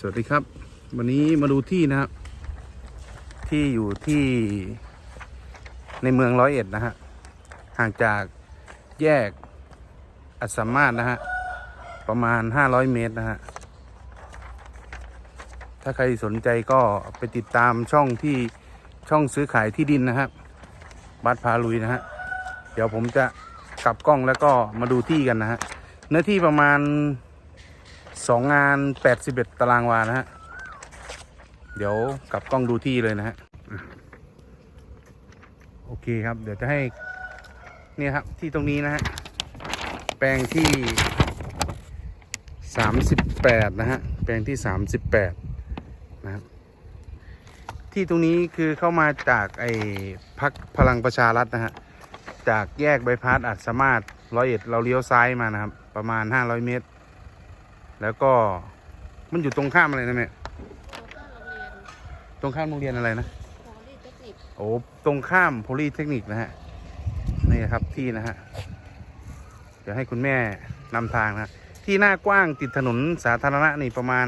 สวัสดีครับ วันนี้มาดูที่นะครับ ที่อยู่ที่ในเมืองร้อยเอ็ดนะฮะห่างจากแยกอัสมมาศนะฮะประมาณ 500 เมตรนะฮะถ้าใครสนใจก็ไปติดตามช่องที่ช่องซื้อขายที่ดินนะครับบัตรพาลุยนะฮะเดี๋ยวผมจะกลับกล้องแล้วก็มาดูที่กันนะฮะเนื้อที่ประมาณ สองงาน 81 ตารางวานะฮะ เดี๋ยวกลับกล้องดูที่เลยนะฮะ โอเคครับ เดี๋ยวจะให้ เนี่ยครับ ที่ตรงนี้นะฮะ แปลงที่ 38 นะฮะ แปลงที่ 38 นะครับ ที่ตรงนี้คือเข้ามาจากไอ้พักพลังประชารัฐนะฮะ จากแยกใบพัดอัดสามารถร้อยเอ็ดเราเลี้ยวซ้ายมานะครับ ประมาณ 500 เมตร แล้วก็มันอยู่ตรงข้ามอะไรนะแม่แล้วก็โรงเรียนตรงข้ามโรงเรียนอะไรนะโพลีเทคนิคโอ้ตรงข้ามโพลีเทคนิคนะฮะนี่นะครับที่นะฮะเดี๋ยวให้คุณแม่นำทางนะที่หน้ากว้างติดถนนสาธารณะนี่ประมาณ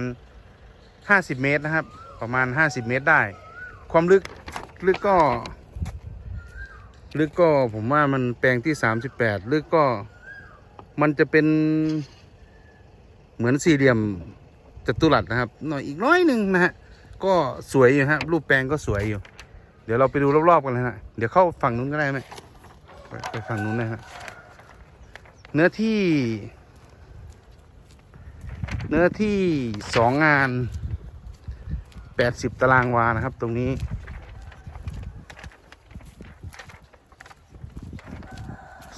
50 เมตรนะครับ ประมาณ 50 เมตรได้ ความลึกลึกก็ ลึกก็ผมว่ามันแปลงที่ 38 ลึกก็มันจะเป็น เหมือนสี่เหลี่ยมจัตุรัสนะครับ หน่อยอีกน้อยหนึ่งนะฮะก็สวยอยู่ฮะรูปแปลงก็สวยอยู่ เดี๋ยวเราไปดูรอบๆกันเลยนะเดี๋ยวเข้าฝั่งนู้นก็ได้ไหมไปไปฝั่งนู้นนะฮะเนื้อที่ เนื้อที่สองงานแปดสิบตารางวานะครับ ตรงนี้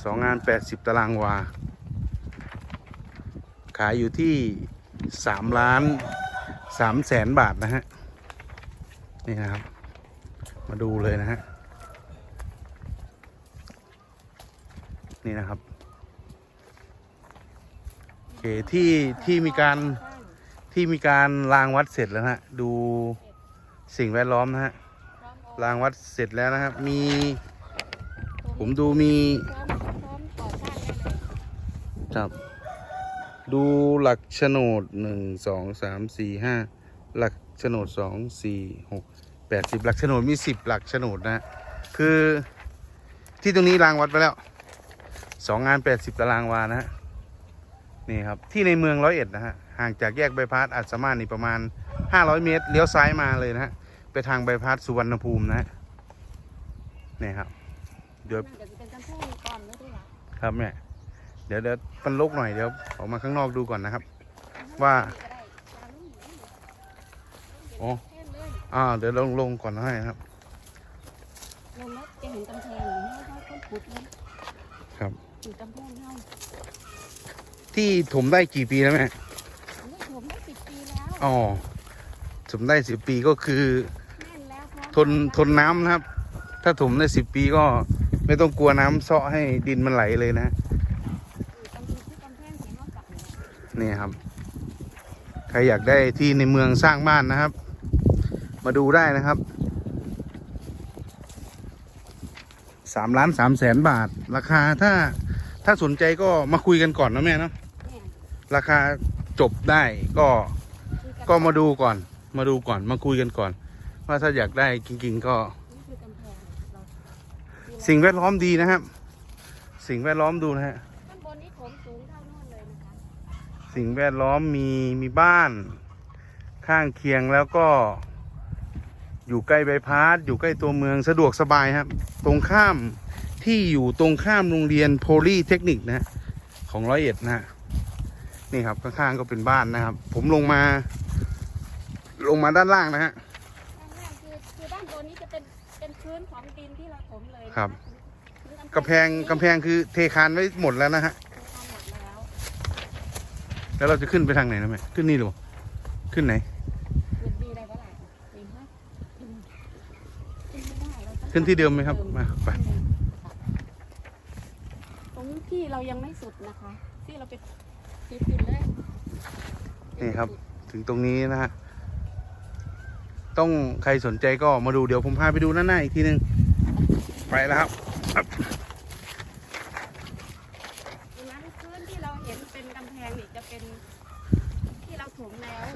สองงานแปดสิบตารางวาายอยู่ที่สามล้านสามแสนบาทนะฮะ นี่นะครับ มาดูเลยนะฮะ นี่นะครับโอเคที่ที่มีการที่มีการรางวัดเสร็จแล้วนะฮะ ดูสิ่งแวดล้อมนะฮะรางวัดเสร็จแล้วนะครับ มี ผมดูมีครับ ดูหลักโฉนดหนึ่งสองสามสี่ห้าหลักโฉนดสองสี่หกแปดสิบหลักโฉนดมีสิบหลักโฉนดนะฮะคือที่ตรงนี้รางวัดไปแล้วสองงานแปดสิบตารางวานะฮะนี่ครับที่ในเมืองร้อยเอ็ดนะฮะห่างจากแยกใบายพัดอัดสามารถนี่ประมาณห้าร้อยเมตรเลี้ยวซ้ายมาเลยนะฮะไปทางใบายพัดสุวรรณภูมินะฮะนี่ครับเดี๋ยวนั่นก็จะเป็นการพูดก่อนแล้วด้วยล่ะครับแม่เดี๋ยวเดี๋ยวมันลกหน่อยเดี๋ยวออกมาข้างนอกดูก่อนนะครับ ว่าอ๋อเห็นเลยอ่า เดี๋ยวลงลงก่อนให้นะครับลงแล้วจะเห็นกำแพงอยู่ให้เขาคนขุดเลยครับถึงกำแพงเท่าที่ถมได้กี่ปีแล้วแม่โอ้ยผมได้สิบปีแล้วอ๋อถมได้สิบปีก็คือแน่นแล้วพร้อมทนทนน้ำนะครับ ถ้าถมได้สิบปีก็ไม่ต้องกลัวน้ำเซาะให้ดินมันไหลเลยนะ อยู่ตรงที่กำแพงเห็นว่ากับเนี่ยนี่ครับ ใครอยากได้ที่ในเมืองสร้างบ้านนะครับ มาดูได้นะครับสามล้านสามแสนบาท ราคาถ้าถ้าสนใจก็มาคุยกันก่อนนะแม่เนาะเนี่ยราคาจบได้ก็คือกำแพงก็มาดูก่อน มาดูก่อนมาคุยกันก่อน ว่าถ้าอยากได้จริงๆก็นี่คือกำแพงเราสิ่งแวดล้อมดีนะครับ สิ่งแวดล้อมดูนะฮะ สิ่งแวดล้อมมีมีบ้านข้างเคียงแล้วก็อยู่ใกล้ใบายพาสอยู่ใกล้ตัวเมืองสะดวกสบายครับ ตรงข้ามที่อยู่ตรงข้ามโรงเรียนโพลีเทคนิคนะฮะของร้อยเอ็ดนะฮะนี่ครับข้างๆก็เป็นบ้านนะครับ ผมลงมา ลงมาด้านล่างนะฮะด้านล่างคือคือด้านบนนี้จะเป็นเป็นพื้นของดินที่เราถมเลยนะะครับพื้นกำแพงกำแพงคือเทคานไว้หมดแล้วนะฮะทำหมด แล้วแล้วเราจะขึ้นไปทางไหนนะแม่ขึ้นนี่หรือเปล่าขึ้นไหนขึ้นดีอะไรบ้างล่ะดีมากขึ้นขึ้นไม่ได้เราต้องขึ้นที่เดิมไหมครับมาไปตรงที่เรายังไม่สุดนะคะ ที่เราไปติดติดเลยนี่ครับ ถึงตรงนี้นะฮะต้องใครสนใจก็มาดูเดี๋ยวผมพาไปดูหน้าๆอีกทีหนึงไปแล้วครับ ตรงนั้นพื้นที่เราเห็นเป็นกำแพงนี่จะเป็นที่เราถมแล้ว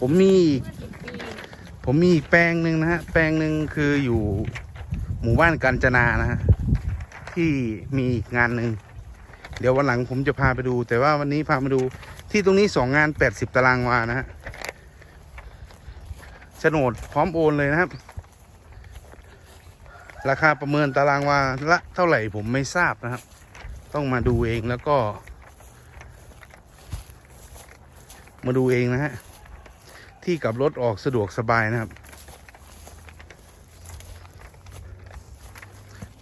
ผมมีอีกเมื่อสิบปีผมมีอีกแปลงหนึ่งนะฮะ แปลงหนึ่งคืออยู่หมู่บ้านกัญจนานะฮะ ที่มีอีกงานหนึ่ง เดี๋ยววันหลังผมจะพาไปดู แต่ว่าวันนี้พามาดูที่ตรงนี้สองงานแปดสิบตารางวานะฮะโฉนดพร้อมโอนเลยนะครับ ราคาประเมินตารางวาละเท่าไหร่ผมไม่ทราบนะครับ ต้องมาดูเองแล้วก็ มาดูเองนะฮะ ที่กับรถออกสะดวกสบายนะครับ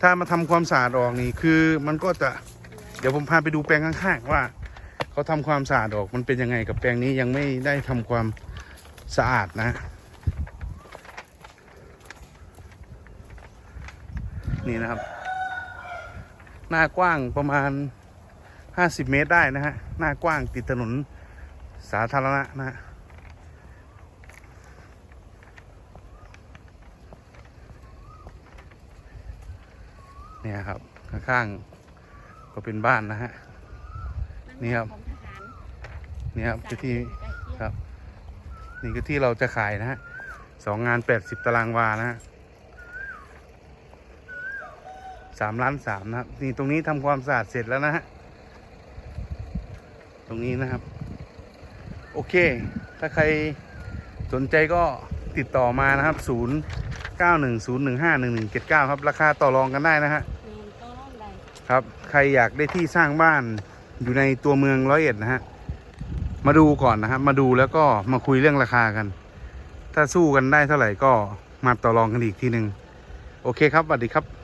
ถ้ามาทำความสะอาดออกนี่คือมันก็จะ เดี๋ยวผมพาไปดูแปลงข้างๆว่าเขาทำความสะอาดออกมันเป็นยังไงกับแปลงนี้ยังไม่ได้ทำความสะอาดนะ นี่นะครับ หน้ากว้างประมาณ 50 เมตรได้นะฮะ หน้ากว้างติดถนน สาธารณะนะฮะเนี่ยครับ ข้างๆก็เป็นบ้านนะฮะ นี่ครับของทหารนี่ครับคือที่ใกล้เคียงครับ นี่คือที่เราจะขายนะฮะสองงานแปดสิบตารางวานะฮะสามล้านสามนะครับ นี่ตรงนี้ทำความสะอาดเสร็จแล้วนะฮะ ตรงนี้นะครับ โอเค ถ้าใครสนใจก็ติดต่อมานะครับ 0 9 1 0 1 5 1 1 7 9 ครับ ราคาต่อรองกันได้นะฮะแมนก็ร่องใดครับ ใครอยากได้ที่สร้างบ้านอยู่ในตัวเมืองร้อยเอ็ดนะฮะ มาดูก่อนนะครับ มาดูแล้วก็มาคุยเรื่องราคากัน ถ้าสู้กันได้เท่าไหร่ก็มาต่อรองกันอีกทีหนึ่งโอเคครับสวัสดีครับ